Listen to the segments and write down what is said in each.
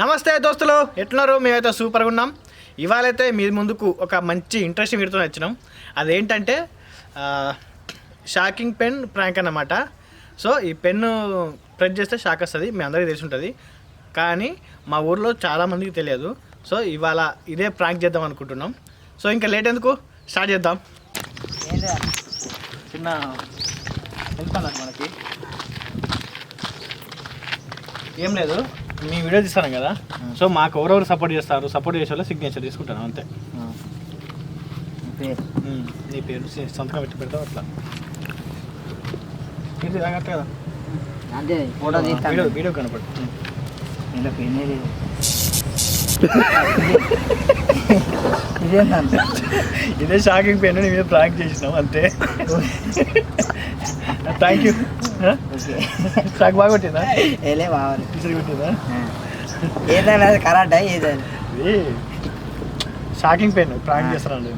నమస్తే దోస్తులు ఎట్లున్నారు? మేమైతే సూపర్గా ఉన్నాం. ఇవాళైతే మీ ముందుకు ఒక మంచి ఇంట్రెస్టింగ్ మీరుతో వచ్చినాం. అదేంటంటే షాకింగ్ పెన్ ప్రాంక్ అన్నమాట. సో ఈ పెన్ను ప్రెస్ చేస్తే షాక్ వస్తుంది మీ అందరికీ తెలిసి ఉంటుంది. కానీ మా ఊర్లో చాలామందికి తెలియదు. సో ఇవాళ ఇదే ప్రాంక్ చేద్దాం అనుకుంటున్నాం. సో ఇంకా లేట్ ఎందుకు? స్టార్ట్ చేద్దాం. చిన్న హెల్ప్ మనకి. ఏం లేదు మీ వీడియో తీస్తాను కదా. సో మాకు ఎవరెవరు సపోర్ట్ చేస్తారు సపోర్ట్ చేసే వాళ్ళు సిగ్నేచర్ తీసుకుంటాను అంతే. ఉమ్, నీ పేరు సి- సంతకం పెట్టి పెడతావు అట్లా. ఇది తాగట్టు కదా. అదే ఫోటో వీడియో తీస్తాను. వీడియో కనపడు ఇలా పెన్ ఇదేంటంట ఇదే షాకింగ్ పెన్ నీ మీద ప్రాంక్ చేసినాం అంతే. థ్యాంక్ యూ షాక్ బాగా కొట్టిందా? ఏలే బావాలి పిసిరి కొట్టిందా? ఏదైనా అది కరెక్టా ఏదైనా ఇది షాకింగ్ పెన్ ప్రాంక్ చేస్తారండి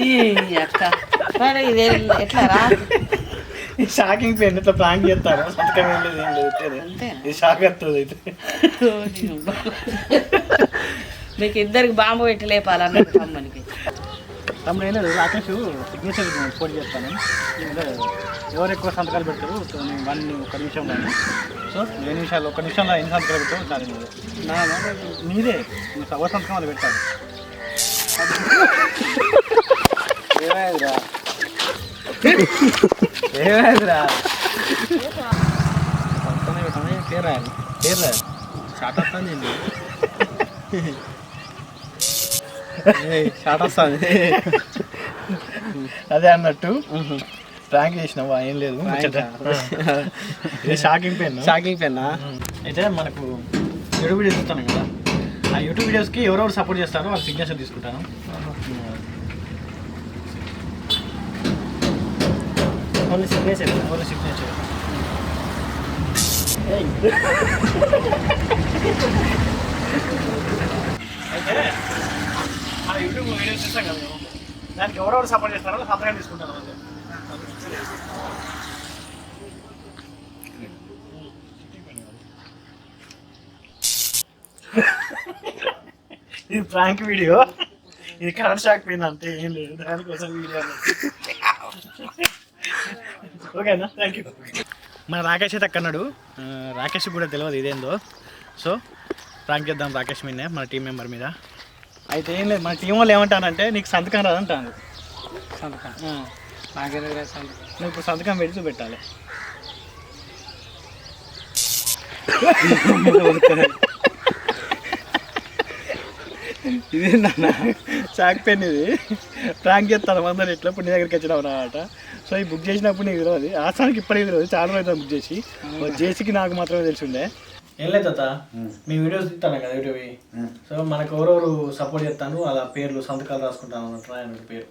ఈ అక్క. ఇది ఎట్లా రా? ఈ షాకింగ్ పెన్ ఇట్లా ప్రాంక్ చేస్తారు. సంతకం ఏం లేదు ఏం? ఇది షాక్ వస్తుంది అయితే. మీకు ఇద్దరికి బాంబు పెట్టి లేపాలన్నట్టు అమ్మనికి తమ్ముడు ఏం లేదు రాకేష్ సిగ్నేచర్ పోటీ చేస్తాను. ఎవరు ఎక్కువ సంతకాలు పెడతారు సో నేను వన్ ఒక నిమిషంలో సో ఏ నిమిషాలు ఒక నిమిషంలో ఎన్ని సంతకాలు పెట్టావు దాని మీద నా నీదే నువ్వు సవ సంతకం వాళ్ళు పెట్టాలి ఏమైందిరా? ఏమైందిరా? షార్ట్ వస్తుంది. అదే అన్నట్టు ప్రాంక్ చేసినావా? ఏం లేదు షాకింగ్ పెన్ షాకింగ్ పెన్నా అయితే మనకు యూట్యూబ్ వీడియోస్ చూస్తాను కదా. ఆ యూట్యూబ్ వీడియోస్కి ఎవరెవరు సపోర్ట్ చేస్తారో వాళ్ళ సిగ్నేచర్ తీసుకుంటాను. ఓన్లీ సిగ్నేచర్ వాళ్ళ సిగ్నేచర్ అయితే మన యూట్యూబ్ వీడియోస్ చూస్తాం కదా మేము దానికి ఎవరెవరు సపోర్ట్ చేస్తారో సంతకం తీసుకుంటాను అంతే ఇది ప్రాంక్ వీడియో ఇది కరెంట్ షాక్ పోయింది అంతే ఏం లేదు దానికోసం వీడియో ఓకేనా? థ్యాంక్ యూ మన రాకేష్ అయితే అక్కన్నాడు రాకేష్ కూడా తెలియదు ఇదేందో. సో ప్రాంక్ చేద్దాం రాకేష్ మీదనే మన టీం మెంబర్ మీద. అయితే ఏం లేదు మన టీం వాళ్ళు ఏమంటానంటే నీకు సంతకం రాదంటాను సంతకం? నాకేదో సంతకం? నువ్వు ఇప్పుడు సంతకం పెట్టి చూపెట్టాలి. ఇదేందన్నా షాక్ పెన్ ఇది. ప్రాంక్ చేస్తాను అందరు ఎట్లా ఇప్పుడు నీ దగ్గరికి వచ్చినావు అన్నమాట. సో ఈ బుక్ చేసినప్పుడు నీకు తెలియదు ఆసానికి ఇప్పటికి తెలియదు చాలా రోజులు బుక్ చేసి. జేసీకి నాకు మాత్రమే తెలిసి ఉండే ఏం లేదు తాత. మీ వీడియోస్ ఇస్తాను కదా యూట్యూబ్ సో మనకు ఎవరెవరు సపోర్ట్ చేస్తాను అలా పేర్లు సంతకాలు రాసుకుంటాను అన్నట్టు రాయన పేరు.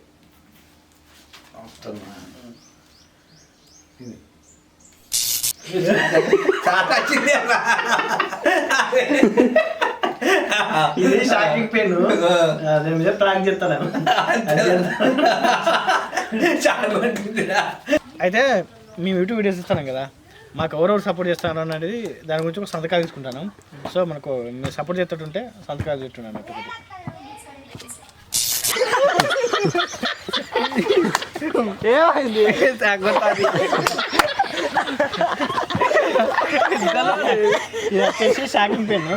ఇది షాకింగ్ పెన్ అదే మీద ప్రాంక్ చేస్తాను. అయితే మేము యూట్యూబ్ వీడియోస్ ఇస్తాను కదా మాకు ఎవరెవరు సపోర్ట్ చేస్తాను అనేది దాని గురించి ఒక సంతకాలు తీసుకుంటాను. సో మనకు మీరు సపోర్ట్ చేస్తుంటే సంతకాలు చెప్తున్నాను అన్నట్టు ఒకటి. ఏమైంది? ఇది వచ్చేసి షాకింగ్ పెన్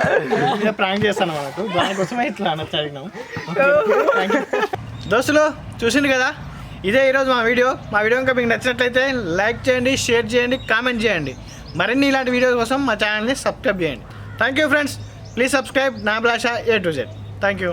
ఇది ప్రాంక్ చేస్తాను మనకు దానికోసమే ఇట్లా అనొచ్చు అడిగినాం. దోస్తులు చూసిండు కదా? ఇదే ఈరోజు మా వీడియో. మా వీడియో ఇంకా మీకు నచ్చినట్లయితే లైక్ చేయండి షేర్ చేయండి కామెంట్ చేయండి. మరిన్ని ఇలాంటి వీడియోస్ కోసం మా ఛానల్ని సబ్స్క్రైబ్ చేయండి. Thank you friends please subscribe నా భాష A to Z thank you